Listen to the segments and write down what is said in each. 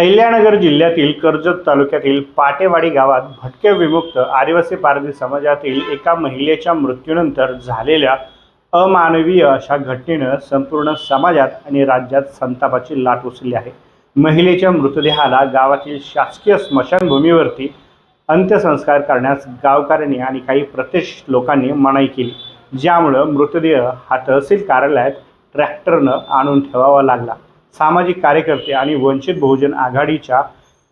अहिल्यानगर जिल्ह्यातील कर्जत तालुक्यातील पाटेवाडी गावात भटके विमुक्त आदिवासी पारधी समाजातील एका महिलेच्या मृत्यूनंतर झालेल्या अमानवीय अशा घटनेनं संपूर्ण समाजात आणि राज्यात संतापाची लाट उचलली आहे. महिलेच्या मृतदेहाला गावातील शासकीय स्मशानभूमीवरती अंत्यसंस्कार करण्यास गावकऱ्यांनी आणि काही प्रतिष्ठ लोकांनी मनाई केली. ज्यामुळं मृतदेह हा तहसील कार्यालयात ट्रॅक्टरनं आणून ठेवावा लागला. सामाजिक कार्यकर्ते आणि वंचित बहुजन आघाडीच्या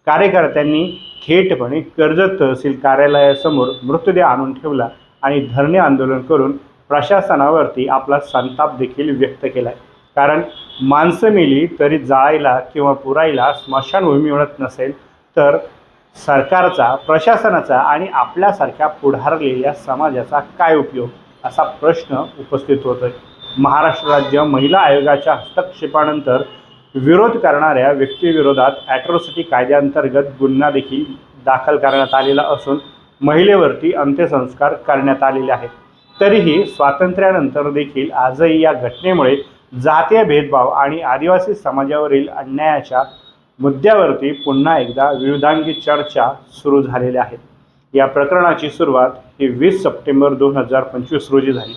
कार्यकर्त्यांनी थेटपणे कर्जत तहसील कार्यालयासमोर मृतदेह आणून ठेवला आणि धरणे आंदोलन करून प्रशासनावरती आपला संताप देखील व्यक्त केला आहे कारण माणसं मेली तरी जाळायला किंवा पुरायला स्मशानभूमी मिळत नसेल तर सरकारचा प्रशासनाचा आणि आपल्यासारख्या पुढारलेल्या समाजाचा काय उपयोग असा प्रश्न उपस्थित होतोय. महाराष्ट्र राज्य महिला आयोगाच्या हस्तक्षेपानंतर विरोध करणाऱ्या व्यक्तीविरोधात ॲट्रॉसिटी कायद्याअंतर्गत गुन्हा देखील दाखल करण्यात आलेला असून महिलेवरती अंत्यसंस्कार करण्यात आलेले आहेत. तरीही स्वातंत्र्यानंतर देखील आजही या घटनेमुळे जातीय भेदभाव आणि आदिवासी समाजावरील अन्यायाच्या मुद्द्यावरती पुन्हा एकदा विविधांगी चर्चा सुरू झालेल्या आहेत. या प्रकरणाची सुरुवात ही वीस सप्टेंबर दोन हजार पंचवीस रोजी झाली.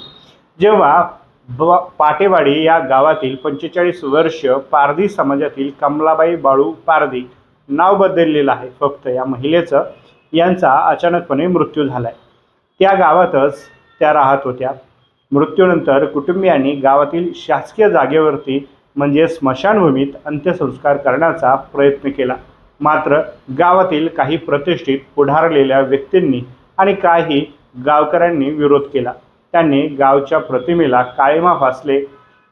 जेव्हा ब पाटेवाडी या गावातील पंचेचाळीस वर्ष पारधी समाजातील कमलाबाई बाळू पारधी नाव बदललेलं आहे. फक्त या महिलेचं यांचा अचानकपणे मृत्यू झाला आहे त्या गावातच त्या राहत होत्या. मृत्यूनंतर कुटुंबियांनी गावातील शासकीय जागेवरती म्हणजे स्मशानभूमीत अंत्यसंस्कार करण्याचा प्रयत्न केला. मात्र गावातील काही प्रतिष्ठित पुढारलेल्या व्यक्तींनी आणि काही गावकऱ्यांनी विरोध केला. त्यांनी गावच्या प्रतिमेला काळीमा फासले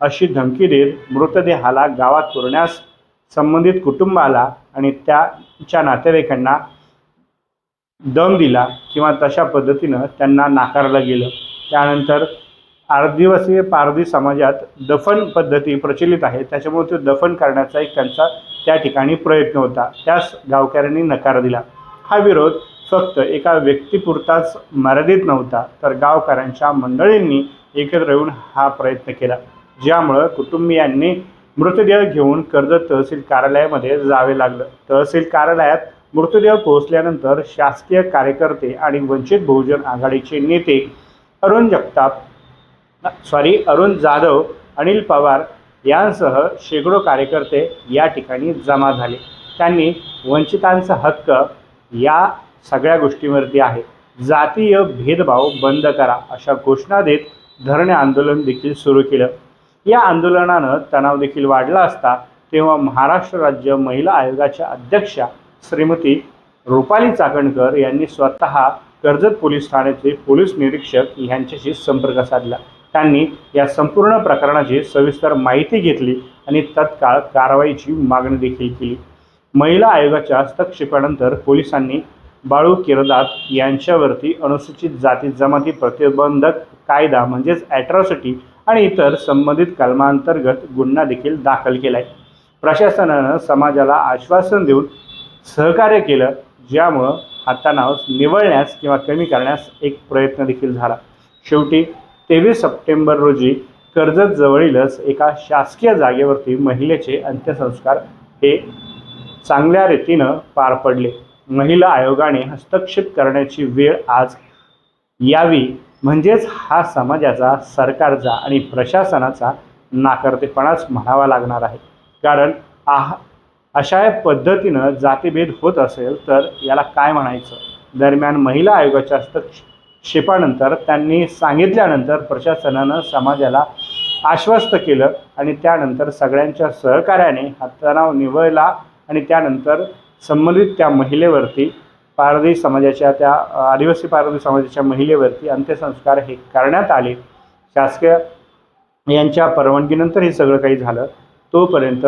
अशी धमकी देत मृतदेहाला गावात पुरण्यास संबंधित कुटुंबाला आणि त्याच्या नातेवाईकांना दम दिला किंवा तशा पद्धतीनं त्यांना नाकारलं गेलं. त्यानंतर आदिवासी पारधी समाजात दफन पद्धती प्रचलित आहे. त्याच्यामुळे ते दफन करण्याचा एक त्यांचा त्या ठिकाणी प्रयत्न होता. त्यास गावकऱ्यांनी नकार दिला. हा विरोध फक्त एका व्यक्तीपुरताच मर्यादित नव्हता तर गावकऱ्यांच्या मंडळींनी एकत्र येऊन हा प्रयत्न केला ज्यामुळं कुटुंबियांनी मृतदेह घेऊन कर्जत तहसील कार्यालयामध्ये जावे लागलं. तहसील कार्यालयात मृतदेह पोहोचल्यानंतर शासकीय कार्यकर्ते आणि वंचित बहुजन आघाडीचे नेते अरुण जगताप सॉरी अरुण जाधव अनिल पवार यांसह शेकडो कार्यकर्ते या ठिकाणी जमा झाले. त्यांनी वंचितांचा हक्क या सगळ्या गोष्टींवरती आहे. जातीय भेदभाव बंद करा अशा घोषणा देत धरणे आंदोलन देखील सुरू केलं. या आंदोलनानं तणाव देखील वाढला असता तेव्हा महाराष्ट्र राज्य महिला आयोगाच्या अध्यक्षा श्रीमती रुपाली चाकणकर यांनी स्वतः कर्जत पोलीस ठाण्याचे पोलीस निरीक्षक यांच्याशी संपर्क साधला. त्यांनी या संपूर्ण प्रकरणाची सविस्तर माहिती घेतली आणि तत्काळ कारवाईची मागणी देखील केली. महिला आयोगाच्या हस्तक्षेपानंतर पोलिसांनी बाळू किरदात यांच्यावरती अनुसूचित जाती जमाती प्रतिबंधक कायदा म्हणजेच ॲट्रॉसिटी आणि इतर संबंधित कलमांतर्गत गुन्हा देखील दाखल केला आहे प्रशासनानं समाजाला आश्वासन देऊन सहकार्य केलं ज्यामुळं हा तणाव निवळण्यास किंवा कमी करण्यास एक प्रयत्न देखील झाला. शेवटी तेवीस सप्टेंबर रोजी कर्जत जवळीलच एका शासकीय जागेवरती महिलेचे अंत्यसंस्कार हे चांगल्या रीतीनं पार पडले. महिला आयोगाने हस्तक्षेप करण्याची वेळ आज यावी. म्हणजेच हा समाजाचा सरकारचा आणि प्रशासनाचा नाकर्तेपणाच म्हणावा लागणार आहे. कारण आह अशा पद्धतीनं जातीभेद होत असेल तर याला काय म्हणायचं? दरम्यान महिला आयोगाच्या हस्तक्षेपानंतर त्यांनी सांगितल्यानंतर प्रशासनानं समाजाला आश्वस्त केलं आणि त्यानंतर सगळ्यांच्या सहकार्याने हा तणाव निवळला आणि त्यानंतर संबंधित त्या महिलेवरती पारधी समाजाच्या त्या आदिवासी पारधी समाजाच्या महिलेवरती अंत्यसंस्कार हे करण्यात आले. शासकीय यांच्या परवानगीनंतर हे सगळं काही झालं. तोपर्यंत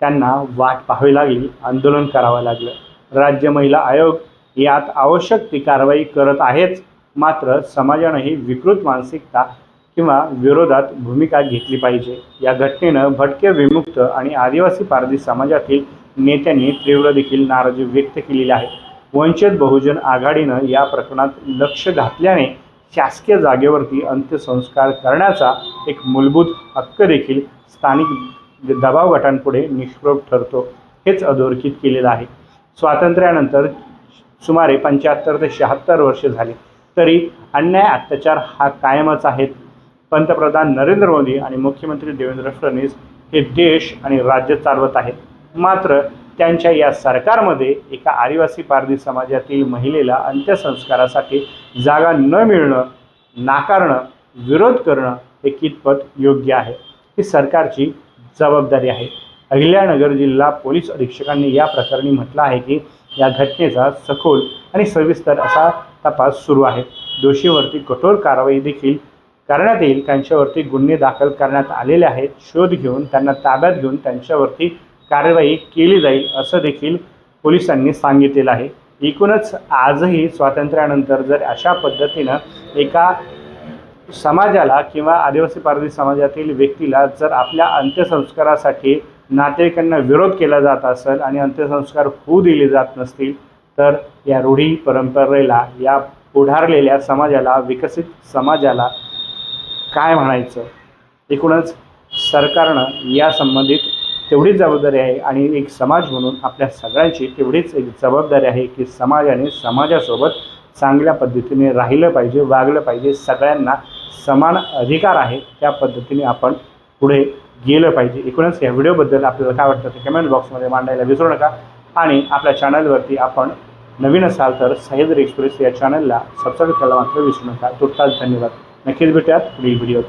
त्यांना वाट पाहावी लागली आंदोलन करावं लागलं. राज्य महिला आयोग यात आवश्यक ती कारवाई करत आहेच मात्र समाजानंही विकृत मानसिकता किंवा विरोधात भूमिका घेतली पाहिजे. या घटनेनं भटके विमुक्त आणि आदिवासी पारधी समाजातील नेत्यांनी तीव्र देखील नाराजी व्यक्त केलेली आहे. वंचित बहुजन आघाडीनं या प्रकरणात लक्ष घातल्याने शासकीय जागेवरती अंत्यसंस्कार करण्याचा एक मूलभूत हक्क देखील स्थानिक दबाव गटांपुढे निष्प्रभ ठरतो हेच अधोरेखित केलेलं आहे. स्वातंत्र्यानंतर सुमारे पंच्याहत्तर ते शहात्तर वर्षे झाली तरी अन्याय अत्याचार हा कायमच आहेत. पंतप्रधान नरेंद्र मोदी आणि मुख्यमंत्री देवेंद्र फडणवीस हे देश आणि राज्य चालवत आहेत. मात्र त्यांच्या या सरकारमध्ये एका आदिवासी पारधी समाजातील महिलेला अंत्यसंस्कारासाठी जागा न मिळणं नाकारणं विरोध करणं हे कितपत योग्य आहे? ही सरकारची जबाबदारी आहे. अहिल्यानगर जिल्हा पोलीस अधीक्षकांनी या प्रकरणी म्हटलं आहे की या घटनेचा सखोल आणि सविस्तर असा तपास सुरू आहे. दोषीवरती कठोर कारवाई देखील करण्यात येईल. त्यांच्यावरती गुन्हे दाखल करण्यात आलेले आहेत. शोध घेऊन त्यांना ताब्यात घेऊन त्यांच्यावरती कार्यवाही केली जाईल असं देखील पोलिसांनी सांगितलेलं आहे. एकूणच आजही स्वातंत्र्यानंतर जर अशा पद्धतीनं एका समाजाला किंवा आदिवासी पारधी समाजातील व्यक्तीला जर आपल्या अंत्यसंस्कारासाठी नातेवाईकांना विरोध केला जात असेल आणि अंत्यसंस्कार होऊ दिले जात नसतील तर या रूढी परंपरेला या पुढारलेल्या समाजाला विकसित समाजाला काय म्हणायचं? एकूणच सरकारनं या संबंधित तेवढीच जबाबदारी आहे आणि एक समाज म्हणून आपल्या सगळ्यांची तेवढीच एक जबाबदारी आहे की समाजाने समाजासोबत चांगल्या पद्धतीने राहिलं पाहिजे वागलं पाहिजे. सगळ्यांना समान अधिकार आहे त्या पद्धतीने आपण पुढे गेलं पाहिजे. एकूणच या व्हिडिओबद्दल आपल्याला काय वाटतं ते कमेंट बॉक्समध्ये मांडायला विसरू नका. आणि आपल्या चॅनलवरती आपण नवीन असाल तर सह्याद्री एक्सप्रेस या चॅनलला सबस्क्राईब करायला मात्र विसरू नका. तुर्तास धन्यवाद. नक्कीच भेटूयात पुढील व्हिडिओ